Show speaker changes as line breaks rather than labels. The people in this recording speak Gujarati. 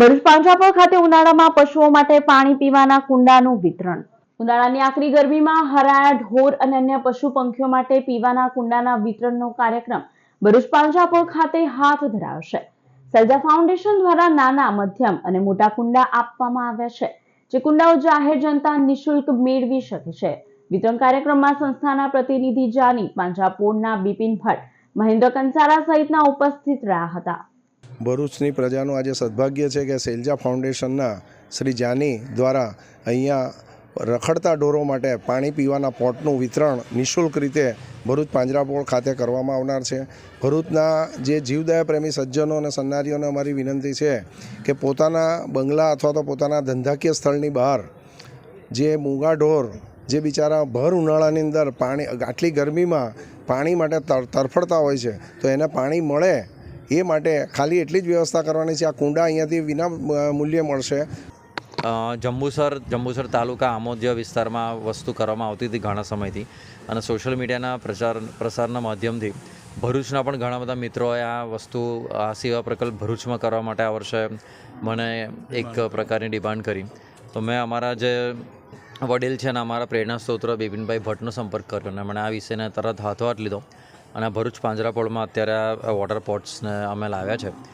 ભરૂચ પાંજરાપોળ ખાતે ઉનાળામાં પશુઓ માટે પાણી પીવાના કુંડાનું વિતરણ. ઉનાળાની આકરી ગરમીમાં હરાયા ઢોર અને અન્ય પશુ પંખીઓ માટે પીવાના કુંડાના વિતરણનો કાર્યક્રમ ભરૂચ પાંજરાપોળ ખાતે હાથ ધરાયો છે સલજા ફાઉન્ડેશન દ્વારા નાના, મધ્યમ અને મોટા કુંડા આપવામાં આવ્યા છે, જે કુંડાઓ જાહેર જનતા નિશુલ્ક મેળવી શકે છે. વિતરણ કાર્યક્રમમાં સંસ્થાના પ્રતિનિધિ જાની પાંજરાપોળના બિપિન ભટ્ટ, મહેન્દ્ર કંસારા સહિતના ઉપસ્થિત રહ્યા હતા.
ભરૂચની પ્રજાનું આજે સદભાગ્ય છે કે શૈલજા ફાઉન્ડેશનના શ્રી જાની દ્વારા અહીંયા રખડતા ઢોરો માટે પાણી પીવાના પોટનું વિતરણ નિઃશુલ્ક રીતે ભરૂચ પાંજરાપોળ ખાતે કરવામાં આવનાર છે. ભરૂચના જે જીવદયા પ્રેમી સજ્જનો અને સન્નારીઓને અમારી વિનંતી છે કે પોતાના બંગલા અથવા તો પોતાના ધંધાકીય સ્થળની બહાર જે મૂંગા ઢોર, જે બિચારા ભર ઉનાળાની અંદર પાણી, આટલી ગરમીમાં પાણી માટે તરફડતા હોય છે, તો એને પાણી મળે એ માટે ખાલી એટલી જ વ્યવસ્થા કરવાની છે, આ કુંડા અહીંયાથી વિના મૂલ્યે મળશે.
જંબુસર જંબુસર તાલુકા આમોદ્ય વિસ્તારમાં વસ્તુ કરવામાં આવતી હતી ઘણા સમયથી અને સોશિયલ મીડિયાના પ્રચાર, પ્રસારના માધ્યમથી ભરૂચના પણ ઘણા બધા મિત્રોએ આ વસ્તુ, આ સેવા પ્રકલ્પ ભરૂચમાં કરવા માટે આ વર્ષે મને એક પ્રકારની ડિમાન્ડ કરી. તો મેં અમારા જે વડીલ છે ને અમારા પ્રેરણા સ્ત્રોત બિપિનભાઈ ભટ્ટનો સંપર્ક કર્યો અને મને આ વિષયને તરત હાથો હાથ લીધો. અને ભરૂચ પાંજરાપોળમાં અત્યારે આ વોટર પોટ્સને અમે લાવ્યા છે.